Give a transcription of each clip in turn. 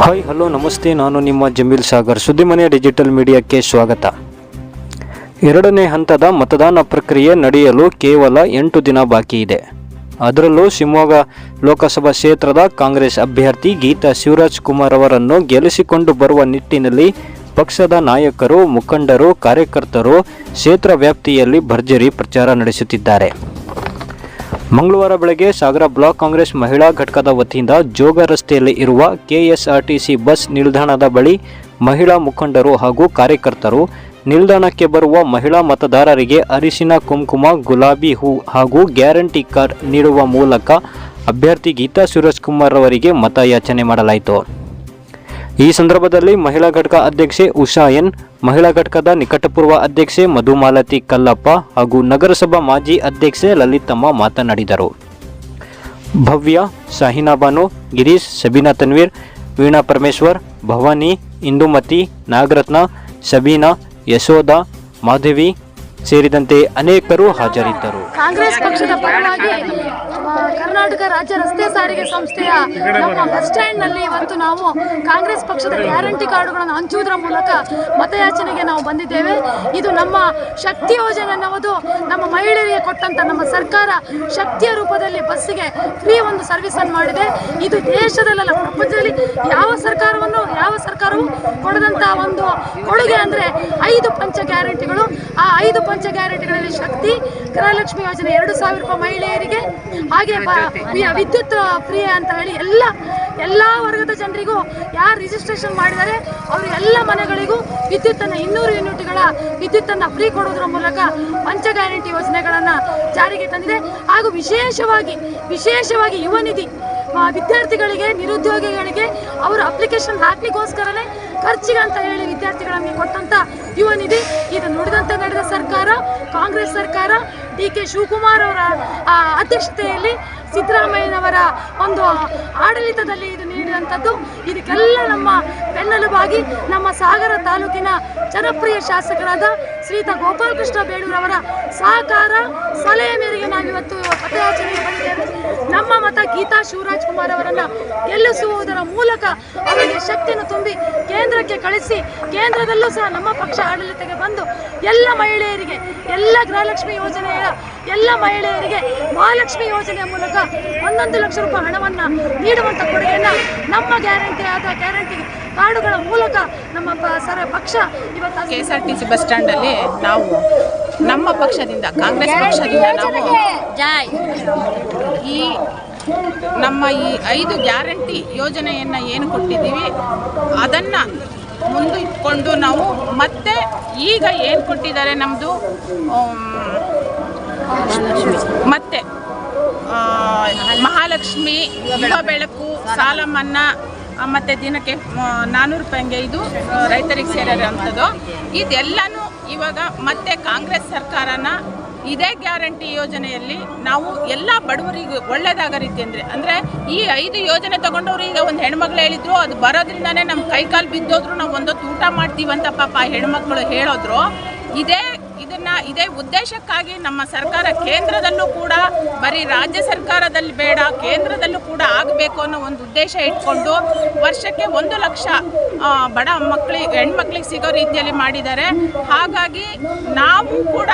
Hi hello ನಮಸ್ತೆ. ನಾನು ನಿಮ್ಮ ಜಮೀಲ್ ಸಾಗರ್. ಸುದ್ದಿಮನೆ ಡಿಜಿಟಲ್ ಮೀಡಿಯಾಕ್ಕೆ ಸ್ವಾಗತ. ಎರಡನೇ ಹಂತದ ಮತದಾನ ಪ್ರಕ್ರಿಯೆ ನಡೆಯಲು ಕೇವಲ ಎಂಟು ದಿನ ಬಾಕಿ ಇದೆ. ಅದರಲ್ಲೂ ಶಿವಮೊಗ್ಗ ಲೋಕಸಭಾ ಕ್ಷೇತ್ರದ ಕಾಂಗ್ರೆಸ್ ಅಭ್ಯರ್ಥಿ ಗೀತಾ ಶಿವರಾಜ್ ಕುಮಾರ್ ಅವರನ್ನು ಗೆಲ್ಲಿಸಿಕೊಂಡು ಬರುವ ನಿಟ್ಟಿನಲ್ಲಿ ಪಕ್ಷದ ನಾಯಕರು, ಮುಖಂಡರು, ಕಾರ್ಯಕರ್ತರು ಕ್ಷೇತ್ರ ವ್ಯಾಪ್ತಿಯಲ್ಲಿ ಭರ್ಜರಿ ಪ್ರಚಾರ ನಡೆಸುತ್ತಿದ್ದಾರೆ. ಮಂಗಳವಾರ ಬೆಳಗ್ಗೆ ಸಾಗರ ಬ್ಲಾಕ್ ಕಾಂಗ್ರೆಸ್ ಮಹಿಳಾ ಘಟಕದ ವತಿಯಿಂದ ಜೋಗ ರಸ್ತೆಯಲ್ಲಿ ಇರುವ ಕೆಎಸ್ಆರ್ಟಿಸಿ ಬಸ್ ನಿಲ್ದಾಣದ ಬಳಿ ಮಹಿಳಾ ಮುಖಂಡರು ಹಾಗೂ ಕಾರ್ಯಕರ್ತರು ನಿಲ್ದಾಣಕ್ಕೆ ಬರುವ ಮಹಿಳಾ ಮತದಾರರಿಗೆ ಅರಿಶಿನ, ಕುಂಕುಮ, ಗುಲಾಬಿ ಹೂ ಹಾಗೂ ಗ್ಯಾರಂಟಿ ಕಾರ್ಡ್ ನೀಡುವ ಮೂಲಕ ಅಭ್ಯರ್ಥಿ ಗೀತಾ ಸುರೇಶ್ ಕುಮಾರ್ ಅವರಿಗೆ ಮತಯಾಚನೆ ಮಾಡಲಾಯಿತು. ಈ ಸಂದರ್ಭದಲ್ಲಿ ಮಹಿಳಾ ಘಟಕ ಅಧ್ಯಕ್ಷೆ ಉಷಾ ಎನ್ ಮಹಿಳಾ ಘಟಕದ ನಿಕಟಪೂರ್ವ ಅಧ್ಯಕ್ಷೆ ಮಧುಮಾಲತಿ ಕಲ್ಲಪ್ಪ ಹಾಗೂ ನಗರಸಭಾ ಮಾಜಿ ಅಧ್ಯಕ್ಷೆ ಲಲಿತಮ್ಮ ಮಾತನಾಡಿದರು. ಭವ್ಯ ಶಾಹಿನಾ ಬಾನು ಗಿರೀಶ್, ಸಬೀನಾ ತನ್ವೀರ್, ವೀಣಾ ಪರಮೇಶ್ವರ್, ಭವಾನಿ, ಇಂದುಮತಿ, ನಾಗರತ್ನ, ಸಬೀನಾ, ಯಶೋಧ, ಮಾಧವಿ ಸೇರಿದಂತೆ ಅನೇಕರು ಹಾಜರಿದ್ದರು. ಕಾಂಗ್ರೆಸ್ ಪಕ್ಷದ ಪರವಾಗಿ ಕರ್ನಾಟಕ ರಾಜ್ಯ ರಸ್ತೆ ಸಾರಿಗೆ ಸಂಸ್ಥೆಯ ನಮ್ಮ ಬಸ್ ಸ್ಟ್ಯಾಂಡ್ನಲ್ಲಿ ಇವತ್ತು ನಾವು ಕಾಂಗ್ರೆಸ್ ಪಕ್ಷದ ಗ್ಯಾರಂಟಿ ಕಾರ್ಡುಗಳನ್ನು ಹಂಚುವುದರ ಮೂಲಕ ಮತಯಾಚನೆಗೆ ನಾವು ಬಂದಿದ್ದೇವೆ. ಇದು ನಮ್ಮ ಶಕ್ತಿ ಯೋಜನೆ ಅನ್ನೋದು ನಮ್ಮ ಮಹಿಳೆಯರಿಗೆ ಕೊಟ್ಟಂತ ನಮ್ಮ ಸರ್ಕಾರ ಶಕ್ತಿಯ ರೂಪದಲ್ಲಿ ಬಸ್ಸಿಗೆ ಫ್ರೀ ಒಂದು ಸರ್ವಿಸ್ ಅನ್ನು ಮಾಡಿದೆ. ಇದು ದೇಶದಲ್ಲ ಪ್ರಪಂಚದಲ್ಲಿ ಯಾವ ಸರ್ಕಾರವನ್ನು ಯಾವ ಸರ್ಕಾರವು ಕೊಡದಂತ ಒಂದು ಕೊಡುಗೆ ಅಂದ್ರೆ ಐದು ಪಂಚ ಗ್ಯಾರಂಟಿಗಳು. ಆ ಐದು ಪಂಚ ಗ್ಯಾರಂಟಿಗಳಲ್ಲಿ ಶಕ್ತಿ, ಗೃಹಲಕ್ಷ್ಮಿ ಯೋಜನೆ ಎರಡು ಸಾವಿರ ರೂಪಾಯಿ ಮಹಿಳೆಯರಿಗೆ ಹಾಗೆ ವಿದ್ಯುತ್ ಫ್ರೀ ಅಂತ ಹೇಳಿ ಎಲ್ಲ ಎಲ್ಲ ವರ್ಗದ ಜನರಿಗೂ ಯಾರು ರಿಜಿಸ್ಟ್ರೇಷನ್ ಮಾಡಿದ್ದಾರೆ ಅವರು ಎಲ್ಲ ಮನೆಗಳಿಗೂ ವಿದ್ಯುತ್ತನ್ನು ಇನ್ನೂರು ಯೂನಿಟ್ಗಳ ವಿದ್ಯುತ್ತನ್ನು ಫ್ರೀ ಕೊಡೋದ್ರ ಮೂಲಕ ಪಂಚ ಗ್ಯಾರಂಟಿ ಯೋಜನೆಗಳನ್ನು ಜಾರಿಗೆ ತಂದಿದೆ. ಹಾಗೂ ವಿಶೇಷವಾಗಿ ವಿಶೇಷವಾಗಿ ಯುವ ನಿಧಿ ವಿದ್ಯಾರ್ಥಿಗಳಿಗೆ ನಿರುದ್ಯೋಗಿಗಳಿಗೆ ಅವರು ಅಪ್ಲಿಕೇಶನ್ ಹಾಕ್ಲಿಕ್ಕೋಸ್ಕರನೇ ಖರ್ಚಿಗೆ ಅಂತ ಹೇಳಿ ವಿದ್ಯಾರ್ಥಿಗಳಿಗೆ ಕೊಟ್ಟಂತ ಯುವ ನಿಧಿ ಇದು ನುಡಿದಂತೆ ನಡೆದ ಸರ್ಕಾರ, ಕಾಂಗ್ರೆಸ್ ಸರ್ಕಾರ, ಡಿ ಕೆ ಶಿವಕುಮಾರ್ ಅವರ ಅಧ್ಯಕ್ಷತೆಯಲ್ಲಿ ಸಿದ್ದರಾಮಯ್ಯನವರ ಒಂದು ಆಡಳಿತದಲ್ಲಿ ಇದು ನೀಡಿದಂಥದ್ದು. ಇದಕ್ಕೆಲ್ಲ ನಮ್ಮ ಬೆನ್ನೆಲುಬಾಗಿ ನಮ್ಮ ಸಾಗರ ತಾಲೂಕಿನ ಜನಪ್ರಿಯ ಶಾಸಕರಾದ ಶ್ರೀಯುತ ಗೋಪಾಲಕೃಷ್ಣ ಬೇಡೂರವರ ಸಹಕಾರ ಸಲಹೆ ಮೇರೆಗೆ ನಾವಿವತ್ತು ಮತಯಾಚನೆಗೆ ಬಂದಿದ್ದೇವೆ. ನಮ್ಮ ಮತ ಗೀತಾ ಶಿವರಾಜ್ ಕುಮಾರ್ ಅವರನ್ನ ಗೆಲ್ಲಿಸುವುದರ ಮೂಲಕ ಅವರಿಗೆ ಶಕ್ತಿಯನ್ನು ತುಂಬಿ ಕೇಂದ್ರಕ್ಕೆ ಕಳಿಸಿ, ಕೇಂದ್ರದಲ್ಲೂ ಸಹ ನಮ್ಮ ಪಕ್ಷ ಆಡಳಿತಕ್ಕೆ ಬಂದು ಎಲ್ಲ ಮಹಿಳೆಯರಿಗೆ, ಎಲ್ಲ ಗೃಹಲಕ್ಷ್ಮಿ ಯೋಜನೆಯ, ಎಲ್ಲ ಮಹಿಳೆಯರಿಗೆ ಮಹಾಲಕ್ಷ್ಮಿ ಯೋಜನೆಯ ಮೂಲಕ ಒಂದೊಂದು ಲಕ್ಷ ರೂಪಾಯಿ ಹಣವನ್ನು ನೀಡುವಂಥ ಕೊಡುಗೆಯನ್ನು ನಮ್ಮ ಗ್ಯಾರಂಟಿ ಆದ ಗ್ಯಾರಂಟಿ ಕಾರ್ಡುಗಳ ಮೂಲಕ ನಮ್ಮ ಸರ ಪಕ್ಷ ಇವತ್ತು K S R T C bus ಸ್ಟ್ಯಾಂಡಲ್ಲಿ ನಾವು ನಮ್ಮ ಪಕ್ಷದಿಂದ ಕಾಂಗ್ರೆಸ್ ಪಕ್ಷದಿಂದ ನಾವು ಈ ನಮ್ಮ ಈ ಐದು ಗ್ಯಾರಂಟಿ ಯೋಜನೆಯನ್ನು ಏನು ಕೊಟ್ಟಿದ್ದೀವಿ ಅದನ್ನು ಮುಂದಿಟ್ಕೊಂಡು ನಾವು ಮತ್ತೆ ಈಗ ಏನು ಕೊಟ್ಟಿದ್ದಾರೆ ನಮ್ಮದು ಮತ್ತೆ ಮಹಾಲಕ್ಷ್ಮಿ ಬೆಳಕು ಸಾಲ ಮನ್ನಾ ಮತ್ತು ದಿನಕ್ಕೆ ನಾನ್ನೂರು ರೂಪಾಯಿಗೆ ಇದು ರೈತರಿಗೆ ರೈತರಿಗೆ ಸೇರಿರೋಂಥದ್ದು ಇದೆಲ್ಲನೂ ಇವಾಗ ಮತ್ತೆ ಕಾಂಗ್ರೆಸ್ ಸರ್ಕಾರನ ಇದೇ ಗ್ಯಾರಂಟಿ ಯೋಜನೆಯಲ್ಲಿ ನಾವು ಎಲ್ಲ ಬಡವರಿಗೂ ಒಳ್ಳೇದಾಗ ರೀತಿ ಅಂದರೆ ಅಂದರೆ ಈ ಐದು ಯೋಜನೆ ತಗೊಂಡವ್ರು ಈಗ ಒಂದು ಹೆಣ್ಮಕ್ಳು ಹೇಳಿದ್ರು, ಅದು ಬರೋದ್ರಿಂದನೇ ನಮ್ಮ ಕೈಕಾಲು ಬಿದ್ದೋದ್ರು, ನಾವು ಒಂದೊತ್ತು ಊಟ ಮಾಡ್ತೀವಂತ ಪಾಪ ಆ ಹೆಣ್ಮಕ್ಳು ಹೇಳಿದ್ರು. ಇದೇ ಇದನ್ನು, ಇದೇ ಉದ್ದೇಶಕ್ಕಾಗಿ ನಮ್ಮ ಸರ್ಕಾರ ಕೇಂದ್ರದಲ್ಲೂ ಕೂಡ, ಬರೀ ರಾಜ್ಯ ಸರ್ಕಾರದಲ್ಲಿ ಬೇಡ, ಕೇಂದ್ರದಲ್ಲೂ ಅನ್ನೋ ಒಂದು ಉದ್ದೇಶ ಇಟ್ಕೊಂಡು ವರ್ಷಕ್ಕೆ ಒಂದು ಲಕ್ಷ ಬಡ ಮಕ್ಕಳಿಗೆ ಹೆಣ್ಮಕ್ಳಿಗೆ ಸಿಗೋ ರೀತಿಯಲ್ಲಿ ಮಾಡಿದ್ದಾರೆ. ಹಾಗಾಗಿ ನಾವು ಕೂಡ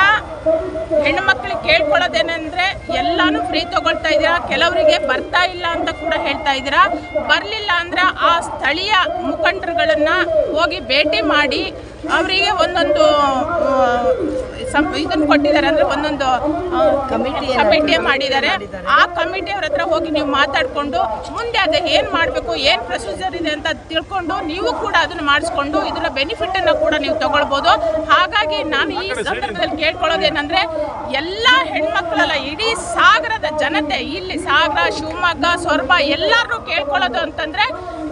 ಹೆಣ್ಮಕ್ಳಿಗೆ ಕೇಳ್ಕೊಳ್ಳೋದೇನೆಂದರೆ ಎಲ್ಲಾನು ಫ್ರೀ ತಗೊಳ್ತಾ ಇದ್ದೀರಾ? ಕೆಲವರಿಗೆ ಬರ್ತಾ ಇಲ್ಲ ಅಂತ ಕೂಡ ಹೇಳ್ತಾ ಇದ್ದೀರಾ? ಬರಲಿಲ್ಲ ಅಂದ್ರೆ ಆ ಸ್ಥಳೀಯ ಮುಖಂಡರುಗಳನ್ನು ಹೋಗಿ ಭೇಟಿ ಮಾಡಿ ಅವರಿಗೆ ಒಂದೊಂದು ಇದನ್ನು ಕೊಟ್ಟಿದ್ದಾರೆ ಅಂದರೆ ಒಂದೊಂದು ಕಮಿಟಿ ಮಾಡಿದ್ದಾರೆ. ಆ ಕಮಿಟಿಯವ್ರ ಹತ್ರ ಹೋಗಿ ನೀವು ಮಾತಾಡಿಕೊಂಡು ಮುಂದೆ ಅದು ಏನು ಮಾಡಬೇಕು ಏನು ಪ್ರೊಸೀಜರ್ ಇದೆ ಅಂತ ತಿಳ್ಕೊಂಡು ನೀವು ಕೂಡ ಅದನ್ನು ಮಾಡಿಸ್ಕೊಂಡು ಇದರ ಬೆನಿಫಿಟನ್ನು ಕೂಡ ನೀವು ತಗೊಳ್ಬೋದು. ಹಾಗಾಗಿ ನಾನು ಈ ಸಂದರ್ಭದಲ್ಲಿ ಕೇಳ್ಕೊಳ್ಳೋದೇನೆಂದರೆ ಎಲ್ಲ ಹೆಣ್ಮಕ್ಳಲ್ಲ ಇಡೀ ಸಾಗರದ ಜನತೆ ಇಲ್ಲಿ ಸಾಗರ ಶಿವಮೊಗ್ಗ ಸೊರಬ ಎಲ್ಲರೂ ಕೇಳ್ಕೊಳ್ಳೋದು ಅಂತಂದರೆ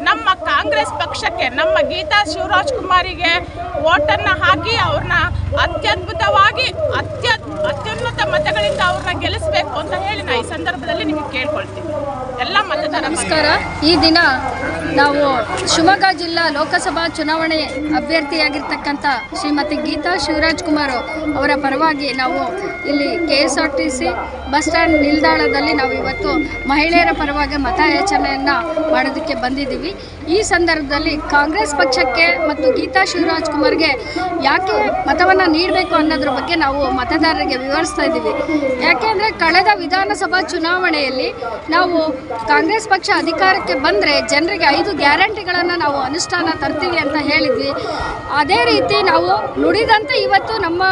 ನಮ್ಮ ಕಾಂಗ್ರೆಸ್ ಪಕ್ಷಕ್ಕೆ ನಮ್ಮ ಗೀತಾ ಶಿವರಾಜ್ ಕುಮಾರಿಗೆ ಓಟನ್ನು ಹಾಕಿ ಅವ್ರನ್ನ ಅತ್ಯದ್ಭುತವಾಗಿ ಹಾಗಾಗಿ ಅತ್ಯ ಅತ್ಯುನ್ನತ ಮತಗಳಿಂದ ಅವ್ರನ್ನ ಗೆಲ್ಲಿಸ್ಬೇಕು ಅಂತ ಹೇಳಿ ನಾ ಈ ಸಂದರ್ಭದಲ್ಲಿ ನಿಮಗೆ ಕೇಳ್ಕೊಳ್ತೀನಿ. ಎಲ್ಲ ಮತದಾರ ನಮಸ್ಕಾರ. ಈ ದಿನ ನಾವು ಶಿವಮೊಗ್ಗ ಜಿಲ್ಲಾ ಲೋಕಸಭಾ ಚುನಾವಣೆ ಅಭ್ಯರ್ಥಿಯಾಗಿರ್ತಕ್ಕಂಥ ಶ್ರೀಮತಿ ಗೀತಾ ಶಿವರಾಜ್ ಕುಮಾರ್ ಅವರ ಪರವಾಗಿ ನಾವು ಇಲ್ಲಿ K S R T C bus stand ನಿಲ್ದಾಣದಲ್ಲಿ ನಾವು ಇವತ್ತು ಮಹಿಳೆಯರ ಪರವಾಗಿ ಮತಯಾಚನೆಯನ್ನು ಮಾಡೋದಕ್ಕೆ ಬಂದಿದ್ದೀವಿ. ಈ ಸಂದರ್ಭದಲ್ಲಿ ಕಾಂಗ್ರೆಸ್ ಪಕ್ಷಕ್ಕೆ ಮತ್ತು ಗೀತಾ ಶಿವರಾಜ್ ಕುಮಾರ್ಗೆ ಯಾಕೆ ಮತವನ್ನು ನೀಡಬೇಕು ಅನ್ನೋದ್ರ ಬಗ್ಗೆ ನಾವು ಮತದಾರರಿಗೆ ವಿವರಿಸ್ತಾ ಇದ್ದೀವಿ. ಯಾಕೆಂದರೆ ಕಳೆದ ವಿಧಾನಸಭಾ ಚುನಾವಣೆಯಲ್ಲಿ ನಾವು ಕಾಂಗ್ರೆಸ್ ಪಕ್ಷ ಅಧಿಕಾರಕ್ಕೆ ಬಂದರೆ ಜನರಿಗೆ ಐದು ಗ್ಯಾರಂಟಿಗಳನ್ನು ನಾವು ಅನುಷ್ಠಾನ ತರ್ತೀವಿ ಅಂತ ಹೇಳಿದ್ವಿ. ಅದೇ ರೀತಿ ನಾವು ನುಡಿದಂತೆ ಇವತ್ತು ನಮ್ಮ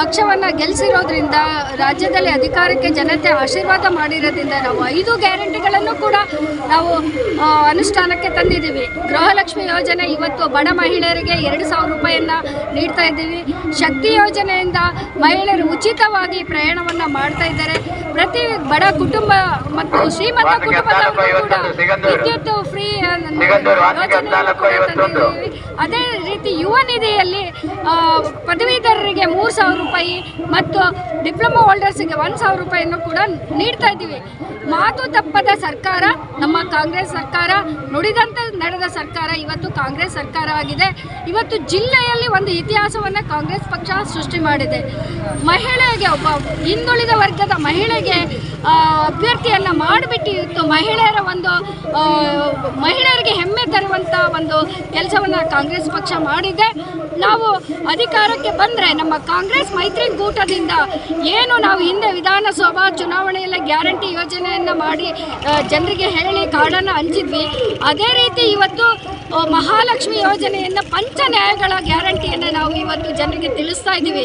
ಪಕ್ಷವನ್ನು ಗೆಲ್ಲಿಸಿರೋದ್ರಿಂದ ರಾಜ್ಯದಲ್ಲಿ ಅಧಿಕಾರಕ್ಕೆ ಜನತೆ ಆಶೀರ್ವಾದ ಮಾಡಿರೋದ್ರಿಂದ ನಾವು ಐದು ಗ್ಯಾರಂಟಿಗಳನ್ನು ಕೂಡ ನಾವು ಅನುಷ್ಠಾನಕ್ಕೆ ತಂದಿದ್ದೀವಿ. ಗೃಹಲಕ್ಷ್ಮಿ ಯೋಜನೆ ಇವತ್ತು ಬಡ ಮಹಿಳೆಯರಿಗೆ ಎರಡು ಸಾವಿರ ರೂಪಾಯಿಯನ್ನು ನೀಡ್ತಾ ಇದ್ದೀವಿ. ಶಕ್ತಿ ಯೋಜನೆಯಿಂದ ಮಹಿಳೆಯರು ಉಚಿತವಾಗಿ ಪ್ರಯಾಣವನ್ನು ಮಾಡ್ತಾ ಇದ್ದಾರೆ. ಪ್ರತಿ ಬಡ ಕುಟುಂಬ ಮತ್ತು ಶ್ರೀಮಂತ ಕುಟುಂಬದವರು ಕೂಡ ವಿದ್ಯುತ್ ಫ್ರೀ ಅದೇ ರೀತಿ ಯುವ ನಿಧಿಯಲ್ಲಿ ಪದವೀಧರರಿಗೆ ಮೂರು ಸಾವಿರ ರೂಪಾಯಿ ಮತ್ತು ಡಿಪ್ಲೊಮಾ ಹೋಲ್ಡರ್ಸ್ಗೆ ಒಂದು ಸಾವಿರ ರೂಪಾಯಿಯನ್ನು ಕೂಡ ನೀಡ್ತಾ ಇದ್ದೀವಿ. ಮಾತು ತಪ್ಪದ ಸರ್ಕಾರ ನಮ್ಮ ಕಾಂಗ್ರೆಸ್ ಸರ್ಕಾರ ನುಡಿದಂತೆ ನಡೆದ ಸರ್ಕಾರ ಇವತ್ತು ಕಾಂಗ್ರೆಸ್ ಸರ್ಕಾರ ಆಗಿದೆ ಇವತ್ತು ಜಿಲ್ಲೆಯಲ್ಲಿ ಒಂದು ಇತಿಹಾಸವನ್ನು ಕಾಂಗ್ರೆಸ್ ಪಕ್ಷ ಸೃಷ್ಟಿ ಮಾಡಿದೆ. ಮಹಿಳೆಗೆ ಒಬ್ಬ ಹಿಂದುಳಿದ ವರ್ಗದ ಮಹಿಳೆಗೆ ಅಭ್ಯರ್ಥಿಯನ್ನ ಮಾಡಿಬಿಟ್ಟು ಮಹಿಳೆಯರ ಒಂದು ಮಹಿಳೆಯರಿಗೆ ಹೆಮ್ಮೆ ತರುವಂಥ ಒಂದು ಕೆಲಸವನ್ನು ಕಾಂಗ್ರೆಸ್ ಪಕ್ಷ ಮಾಡಿದೆ. ನಾವು ಅಧಿಕಾರಕ್ಕೆ ಬಂದರೆ ನಮ್ಮ ಕಾಂಗ್ರೆಸ್ ಮೈತ್ರಿಕೂಟದಿಂದ ಏನು ನಾವು ಹಿಂದೆ ವಿಧಾನಸಭಾ ಚುನಾವಣೆಯಲ್ಲಿ ಗ್ಯಾರಂಟಿ ಯೋಜನೆಯನ್ನು ಮಾಡಿ ಜನರಿಗೆ ಹೇಳಿ ಕಾರ್ಡನ್ನು ಹಂಚಿದ್ವಿ. ಅದೇ ರೀತಿ ಇವತ್ತು ಮಹಾಲಕ್ಷ್ಮಿ ಯೋಜನೆಯನ್ನು ಪಂಚ ನ್ಯಾಯಗಳ ಗ್ಯಾರಂಟಿಯನ್ನು ನಾವು ಇವತ್ತು ಜನರಿಗೆ ತಿಳಿಸ್ತಾ ಇದ್ದೀವಿ.